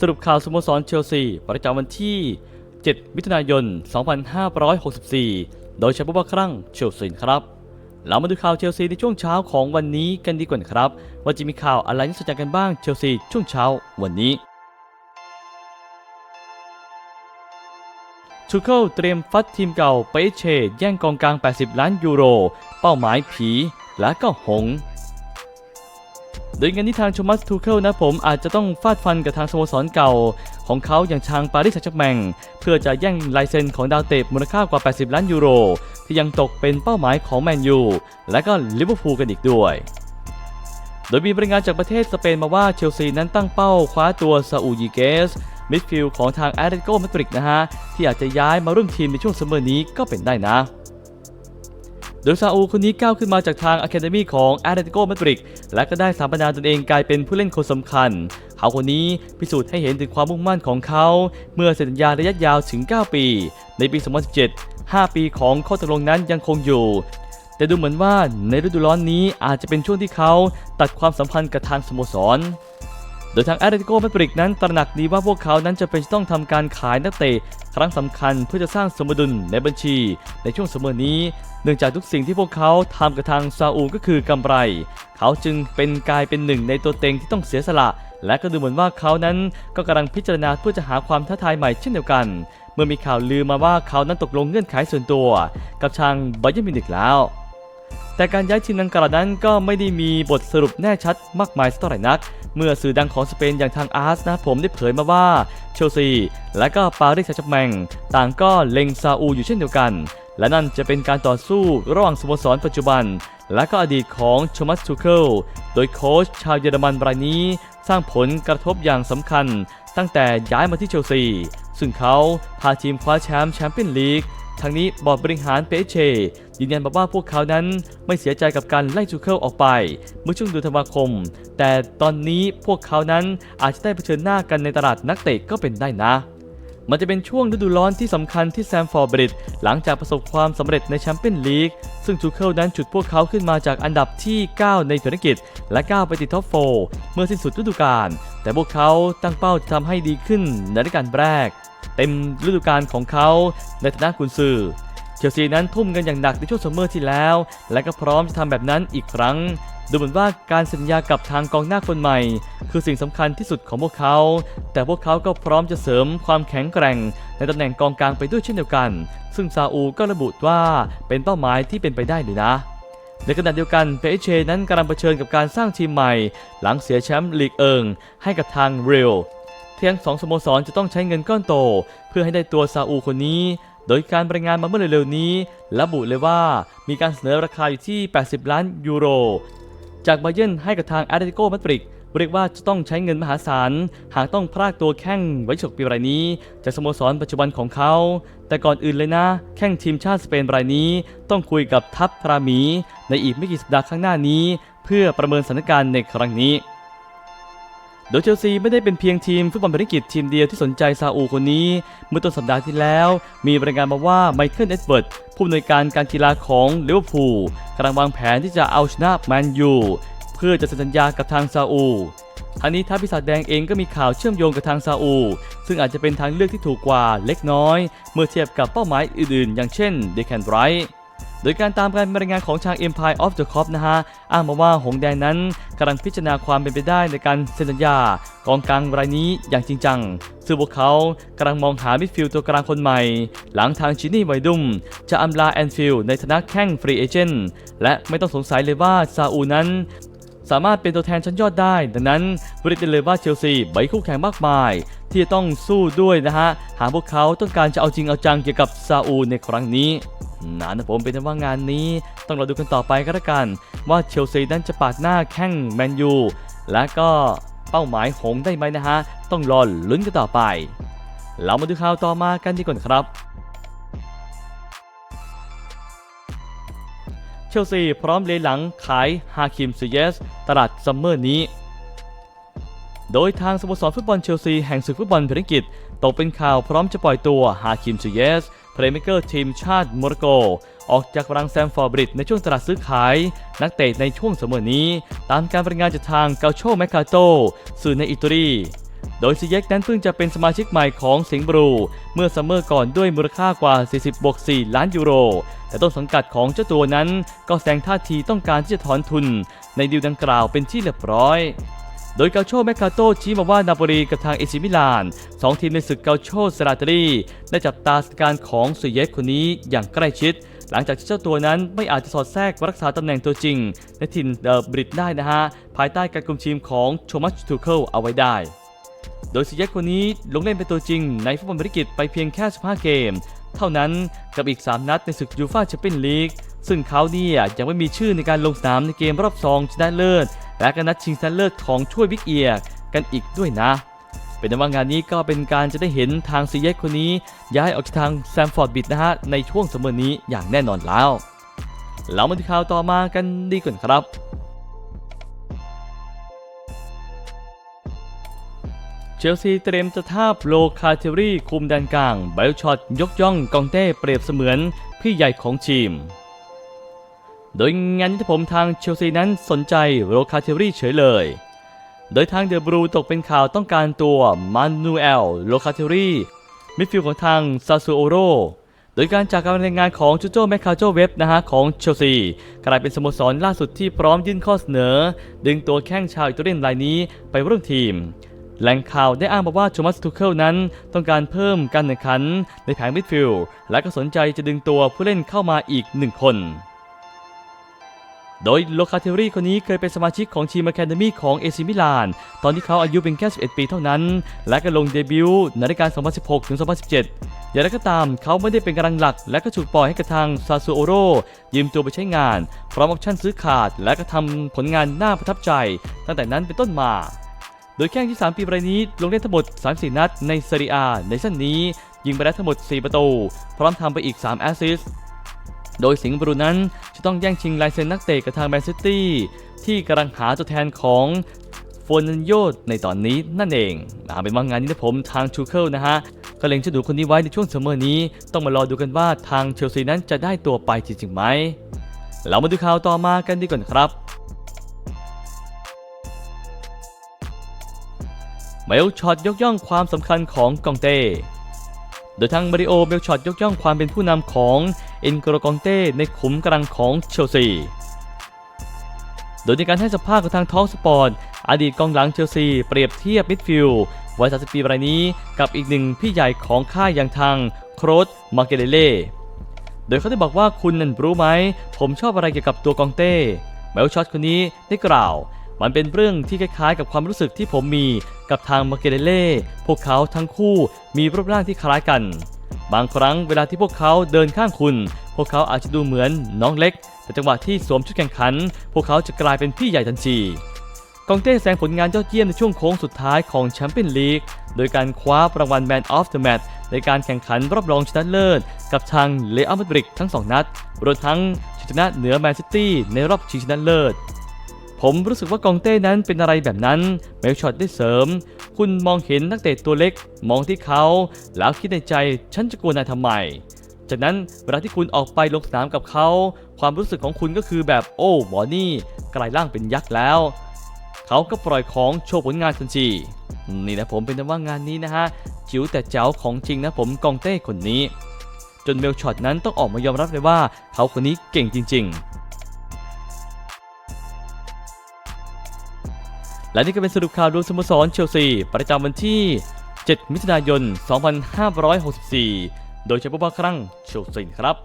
สรุปข่าวสโมสรเชลซี ประจำวันที่ 7 มิถุนายน 2564 โดยเฉพาะว่าครั้งเชลซีครับ เรามาดูข่าวเชลซีในช่วงเช้าของวันนี้กันดีกว่านะครับ ว่าจะมีข่าวอะไรน่าสนใจกันบ้างเชลซีช่วงเช้าวันนี้ชูเคิลเตรียมฟัดทีมเก่าเปเชแย่งกองกลาง 80 ล้านยูโร เป้าหมายผีและก็หง โดยงานที่ทางโชมัสทูเคิลนะผมอาจจะต้องฟาดฟันกับทางสโมสรเก่า ของเขาอย่างทางปารีสแซงต์แชร์แมงเพื่อจะแย่งลายเซ็นของดาวเตะมูลค่ากว่า 80 ล้านยูโร ที่ยังตกเป็นเป้าหมายของแมนยูและก็ลิเวอร์พูลกันอีกด้วยโดยมีบรายงานจากประเทศสเปนมาว่าเชลซีนั้นตั้งเป้าคว้าตัวซาอูยิเกส มิดฟิลด์ของทางแอตเลติโกมาดริดนะฮะ ที่อาจจะย้ายมาร่วมทีมในช่วงซัมเมอร์นี้ก็เป็นได้นะ โดยซาอูคนนี้ก้าวขึ้นมาจากทางอะคาเดมีของแอตเลติโกมาดริดและก็ได้สถาปนาตนเองกลายเป็นผู้เล่นคนสำคัญ เขาคนนี้พิสูจน์ให้เห็นถึงความมุ่งมั่นของเขา เมื่อเซ็นสัญญาระยะยาวถึง 9 ปี ในปี 2017 5 ปีของข้อตกลงนั้นยังคงอยู่แต่ดูเหมือนว่าในฤดูร้อนนี้อาจจะเป็นช่วงที่เขาตัดความสัมพันธ์กับทางสโมสร ดยทางแอตเลติโกมาดริดนั้นตระหนักดีว่าพวกเขานั้นจะเป็นต้องทำการขายนักเตะครั้งสำคัญเพื่อจะสร้างสมดุลในบัญชี ในช่วงสมอนี้ เนื่องจากทุกสิ่งที่พวกเขาทำกับทางซาอูก็คือกำไร เขาจึงเป็นกลายเป็นหนึ่งในตัวเต็งที่ต้องเสียสละ และก็ดูเหมือนว่าเขานั้นก็กำลังพิจารณาเพื่อจะหาความท้าทายใหม่เช่นเดียวกัน เมื่อมีข่าวลือมาว่าเขานั้นตกลงเงื่อนไขส่วนตัว กับทางไบเยนมิวนิกแล้ว แต่การย้ายทีมดังกล่าวนั้นก็ไม่ได้มีบทสรุปแน่ชัดมากมายสักเท่าไหร่นัก เมื่อสื่อดังของสเปนอย่างทางอาร์สนะผมได้เผยมาว่าเชลซี และก็ปารีสแซงต์แชร์แมงต่างก็เล็งซาอูอยู่เช่นเดียวกัน และนั่นจะเป็นการต่อสู้ระหว่างสโมสรปัจจุบัน และก็อดีตของโชมัสทูเคิลโดยโค้ชชาวเยอรมันรายนี้ สร้างผลกระทบอย่างสำคัญ ตั้งแต่ย้ายมาที่เชลซี ซึ่งเขาพาทีมคว้าแชมป์แชมเปี้ยนลีกทั้งนี้บอร์ดบริหารเปเชยืนยันมาว่าพวกเขานั้นไม่เสียใจกับการไล่จูเคิลออกไป เมื่อช่วงเดือนธันวาคม แต่ตอนนี้พวกเขานั้นอาจจะได้เผชิญหน้ากันในตลาดนักเตะก็เป็นได้นะ มันจะเป็นช่วงฤดูร้อนที่สำคัญที่แซมฟอร์บริดหลังจากประสบความสำเร็จในแชมเปี้ยนลีกซึ่งจูเคิลนั้นจุดพวกเขาขึ้นมาจากอันดับที่ 9 ในธุรกิจ และก้าวไปติดท็อปโฟเมื่อสิ้นสุดฤดูกาล แต่พวกเขาตั้งเป้าจะทำให้ดีขึ้นในฤดูกาลแรก เต็มฤดูกาลของเขาในฐานะกุนซือเชลซีนั้นทุ่มกันอย่างหนักในช่วงซัมเมอร์ที่แล้ว และก็พร้อมจะทำแบบนั้นอีกครั้ง ดูเหมือนว่าการสัญญากับทางกองหน้าคนใหม่ คือสิ่งสำคัญที่สุดของพวกเขา แต่พวกเขาก็พร้อมจะเสริมความแข็งแกร่ง ในตำแหน่งกองกลางไปด้วยเช่นเดียวกัน ซึ่งซาอูก็ระบุว่าเป็นเป้าหมายที่เป็นไปได้เลยนะ ในขณะเดียวกันเปเชนั้นกำลังเผชิญกับการสร้างทีมใหม่ หลังเสียแชมป์ลีกเอิง ให้กับทางเรลที่ยงสองสโมสรจะต้องใช้เงินก้อนโต เพื่อให้ได้ตัวซาอูคนนี้ โดยการรายงานมาเมื่อเร็วๆนี้ ระบุเลยว่ามีการเสนอราคาอยู่ที่ 80 ล้านยูโร จากบาเยนให้กับทางแอตเลติโกมาดริด เรียกว่าจะต้องใช้เงินมหาศาล หากต้องพรากตัวแข้งไว้ฉกปีรายนี้ จากสโมสรปัจจุบันของเขา แต่ก่อนอื่นเลยนะ แข้งทีมชาติสเปนรายนี้ ต้องคุยกับทัพพราหมี ในอีกไม่กี่สัปดาห์ข้างหน้านี้ เพื่อประเมินสถานการณ์ในครั้งนี้โดยเชลซีไม่ได้เป็นเพียงทีมฟุตบอลภารกิจทีมเดียวที่สนใจซาอูคนนี้ เมื่อต้นสัปดาห์ที่แล้ว มีรายงานมาว่าไมเคิลเอ็ดเวิร์ดผู้อำนวยการการกีฬาของลิเวอร์พูลกำลังวางแผนที่จะเอาชนะแมนยู เพื่อจะเซ็นสัญญากับทางซาอูทั้งนี้ทัพปีศาจแดงเองก็มีข่าวเชื่อมโยงกับทางซาอู ซึ่งอาจจะเป็นทางเลือกที่ถูกกว่าเล็กน้อย เมื่อเทียบกับเป้าหมายอื่นๆ อย่างเช่นเดคันไรโดยการตามการบรายงานของทาง Empire of the Cop นะฮะ อ้างมาว่าหงแดงนั้นกำลังพิจารณาความเป็นไปได้ในการเซ็นสัญญากองกลางรายนี้อย่างจริงจัง ซึ่งพวกเขากำลังมองหามิดฟิลด์ตัวกลางคนใหม่ หลังทางชินี่ไวดุมจะอำลาแอนฟิลด์ในฐานะแข้งฟรีเอเจนต์และไม่ต้องสงสัยเลยว่าซาอูนั้น สามารถเป็นตัวแทนชั้นยอดได้ ดังนั้นบริษัทเลยว่าเชลซีใบคู่แข่งมากมาย ที่จะต้องสู้ด้วยนะฮะ หากพวกเขาต้องการจะเอาจริงเอาจังเกี่ยวกับซาอูในครั้งนี้นะนะผมเป็นว่างานนี้ ต้องรอดูกันต่อไปก็แล้วกัน ว่าเชลซีนั้นจะปาดหน้าแข้งแมนยูและก็เป้าหมายหงได้ไหมนะฮะ ต้องรอลุ้นกันต่อไป เรามาดูข่าวต่อมากันดีกว่าครับ ลซีพร้อมเลยหลังขายฮาคิมซูเยส ตลาดซัมเมอร์นี้ โดยทางสโมสรฟุตบอลเชลซีแห่งศึกฟุตบอลภารกิจตกเป็นข่าวพร้อมจะปล่อยตัวฮาคิมซูเยสเพลย์เมเกอร์ทีมชาติโมร็อกโก ออกจากรังแซมฟอร์บริดในช่วงตลาดซื้อขาย นักเตะในช่วงเสมอนี้ ตามการรายงานจากทางเกาโชแมคคาโตสื่อในอิตาลี โดยซีเย็กนั้นเพิ่งจะเป็นสมาชิกใหม่ของสิงห์บรูเมื่อซัมเมอร์ก่อนด้วยมูลค่ากว่า 40บวก4ล้านยูโร แต่ต้นสังกัดของเจ้าตัวนั้นก็แสดงท่าทีต้องการที่จะถอนทุน ในดีลดังกล่าวเป็นที่เรียบร้อยโดยเกาโชแมคคาโตชี้มาว่านาโปลีกับทางเอซิมิลานสองทีมในศึกเกาโชสราตรี ได้จับตาสการของสุเยสคนนี้อย่างใกล้ชิด หลังจากที่เจ้าตัวนั้นไม่อาจจะสอดแทรกรักษาตำแหน่งตัวจริง ในทีมเดอะบริดได้นะฮะ ภายใต้การคุมทีมของโทมัสทูเคิลเอาไว้ได้ ดยสุเยสคนนี้ลงเล่นเป็นตัวจริงในฟุตบอลบริกิตไปเพียงแค่ 15 เกม เท่านั้นกับอีก 3 นัดในศึกยูฟ่าแชมเปี้ยนลีกซึ่งเขาเนี่ยยังไม่มีชื่อในการลงสนามในเกมรอบซองชนะเลิศ และก็นัดชิงชนะเลิศของช่วยบิ๊กเอียร์กันอีกด้วยนะ เป็นว่างานนี้ก็เป็นการจะได้เห็นทางซีเยสคนนี้ ย้ายออกจากทางแซมฟอร์ดบิดนะฮะในช่วงสมมอนี้อย่างแน่นอนแล้ว เรามาดูข่าวต่อมากันดีก่อนครับ เชลซีเตรียมจะทาบโลคาเทอรี่คุมแดนกลางไบลช็อตยกย่องกองเต้เปรียบเสมือนพี่ใหญ่ของทีม โดยงานนี้ผมทางเชลซีนั้นสนใจโลคาเทอรี่เฉยเลย โดยทางเดอะบรูตกเป็นข่าวต้องการตัวมานูเอลโลคาเทอรี่มิดฟิลด์ของทางซาซูโอโรโดยการจากการรายงานของจูโจแมคคาโจเว็บนะฮะของเชลซีกลายเป็นสโมสรล่าสุดที่พร้อมยื่นข้อเสนอ ดึงตัวแข้งชาวอิตาเลียนรายนี้ไปร่วมทีม แหล่งข่าวได้อ้างมาว่าโทมัสทูเคิลนั้นต้องการเพิ่มการแข่งขันในแผงมิดฟิลด์และก็สนใจจะดึงตัวผู้เล่นเข้ามาอีกหนึ่งคน โดยโลคาเทอรี่คนนี้เคยเป็นสมาชิกของทีมอะคาเดมี่ของเอซิมิลาน ตอนที่เขาอายุเป็นแค่11ปีเท่านั้น และก็ลงเดบิวต์ในรายการ 2016 ถึง 2017 อย่างไรก็ตามเขาไม่ได้เป็นกำลังหลัก และก็ถูกปล่อยให้กับทางซาซูโอโรยืมตัวไปใช้งาน พร้อมออปชั่นซื้อขาด และก็ทำผลงานน่าประทับใจ ตั้งแต่นั้นเป็นต้นมา โดยแข้งที่ 3 ปีรายนี้ลงเล่นทั้งหมด 34 นัดในเซเรียในซีซั่นนี้ ยิงไปได้ทั้งหมด 4 ประตู พร้อมทำไปอีก 3 แอสซิสต์โดยสิงห์บรูนั้นจะต้องแย่งชิงลายเซ็นนักเตะกับทางแมนซิตี้ที่กำลังหาตัวแทนของโฟนันโยในตอนนี้นั่นเองอาเป็นว่างานนี้นะผมทางชูเคิลนะฮะก็เล็งจะดูคนนี้ไว้ในช่วงซัมเมอร์นี้ ต้องมารอดูกันว่าทางเชลซีนั้นจะได้ตัวไปจริงๆไหม เรามาดูข่าวต่อมากันดีก่อนครับ เมลช็อตยกย่องความสำคัญของกองเต้ โดยทางมาริโอเมลช็อตยกย่องความเป็นผู้นำของเอ็นโกรกองเต้ในขุมกำลังของเชลซี โดยในการให้สัมภาษณ์กับทางท้องสปอร์ตอดีตกองหลังเชลซีเปรียบเทียบมิดฟิลด์วัย30ปีรายนี้กับอีกหนึ่งพี่ใหญ่ของค่ายอย่างทางโครสมาเกเดเล่โดยเขาได้บอกว่าคุณนั้นรู้ไหม ผมชอบอะไรเกี่ยวกับตัวกองเต้เมลช็อตคนนี้ได้กล่าว มันเป็นเรื่องที่คล้ายๆ กับความรู้สึกที่ผมมีกับทางมาเกเดเล่ พวกเขาทั้งคู่มีรูปร่างที่คล้ายกัน บางครั้งเวลาที่พวกเขาเดินข้างคุณ พวกเขาอาจจะดูเหมือนน้องเล็ก แต่จังหวะที่สวมชุดแข่งขัน พวกเขาจะกลายเป็นพี่ใหญ่ทันที กองเต้แสดงผลงานยอดเยี่ยมในช่วงโค้งสุดท้ายของแชมเปี้ยนลีก โดยการคว้ารางวัล Man of the Match ในการแข่งขันรอบรองชนะเลิศ กับทางเลอัลมาดริดทั้ง2นัดรวมทั้งชนะเหนือแมนซิตี้ในรอบชิงชนะเลิศ ผมรู้สึกว่ากองเต้นั้นเป็นอะไรแบบนั้นเมลช็อตได้เสริม คุณมองเห็นนักเตะตัวเล็ก มองที่เขา แล้วคิดในใจฉันจะกลัวนายทำไม จากนั้นเวลาที่คุณออกไปลงสนามกับเขา ความรู้สึกของคุณก็คือแบบโอ้หมอนี่กลายร่างเป็นยักษ์แล้ว เขาก็ปล่อยของโชว์ผลงานทันทีนี่นะผมเป็นว่างานนี้นะฮะจิ๋วแต่เจ๋วของจริงนะผมกองเต้คนนี้ จนเมลช็อตนั้นต้องออกมายอมรับเลยว่าเขาคนนี้เก่งจริง ๆ และนี่ก็เป็นสรุปข่าวรวมสโมสรเชลซี ประจำวันที่ 7 มิถุนายน 2564 โดยเฉพาะครั้งเชลซีครับ